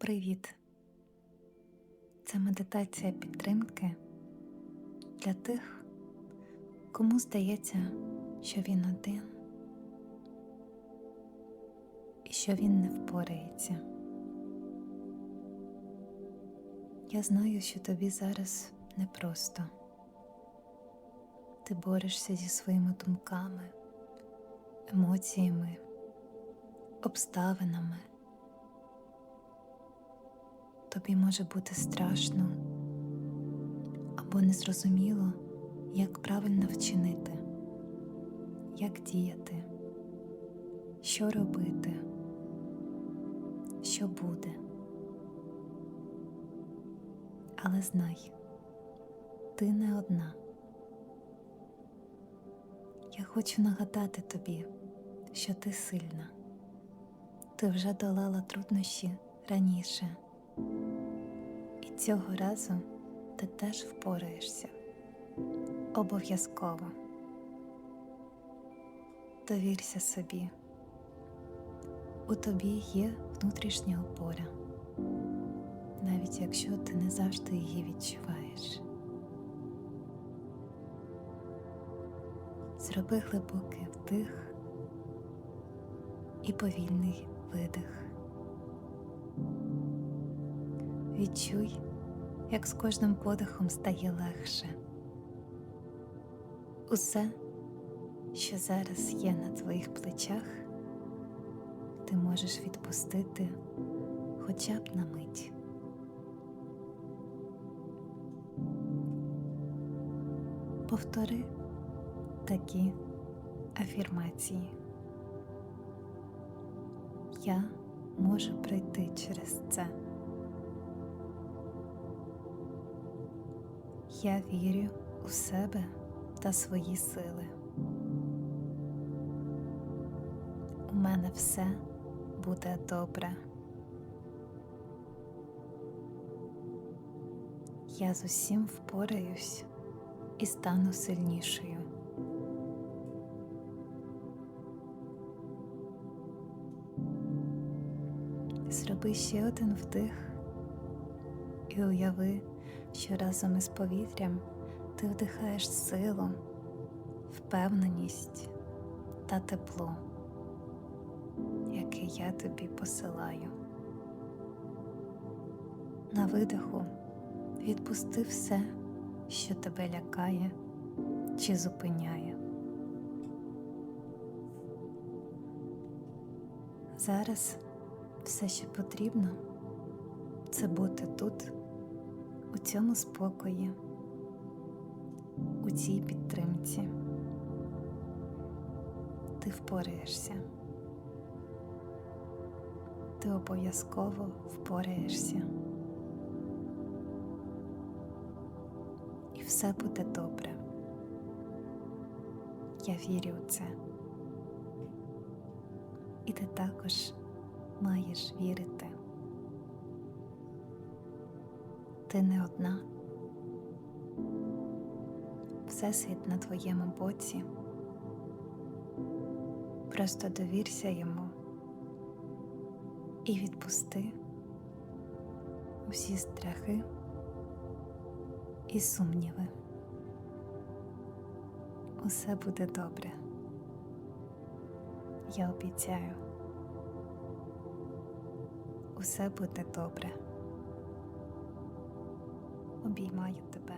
Привіт! Це медитація підтримки для тих, кому здається, що він один і що він не впорається. Я знаю, що тобі зараз непросто. Ти борешся зі своїми думками, емоціями, обставинами. Тобі може бути страшно або незрозуміло, як правильно вчинити, як діяти, що робити, що буде. Але знай, ти не одна. Я хочу нагадати тобі, що ти сильна. Ти вже долала труднощі раніше. І цього разу ти теж впораєшся. Обов'язково. Довірся собі. У тобі є внутрішня опора, навіть якщо ти не завжди її відчуваєш. Зроби глибокий вдих і повільний видих. Відчуй, як з кожним подихом стає легше. Усе, що зараз є на твоїх плечах, ти можеш відпустити хоча б на мить. Повтори такі афірмації. Я можу пройти через це. Я вірю у себе та свої сили. У мене все буде добре. Я з усім впораюсь і стану сильнішою. Зроби ще один вдих і уяви, що разом із повітрям ти вдихаєш силу, впевненість та тепло, яке я тобі посилаю. На видиху відпусти все, що тебе лякає чи зупиняє. Зараз все, що потрібно, це бути тут у цьому спокої, у цій підтримці. Ти впораєшся. Ти обов'язково впораєшся. І все буде добре. Я вірю у це. І ти також маєш вірити. Ти не одна. Всесвіт на твоєму боці. Просто довірся йому і відпусти усі страхи і сумніви. Усе буде добре. Я обіцяю. Усе буде добре обіймаю тебе.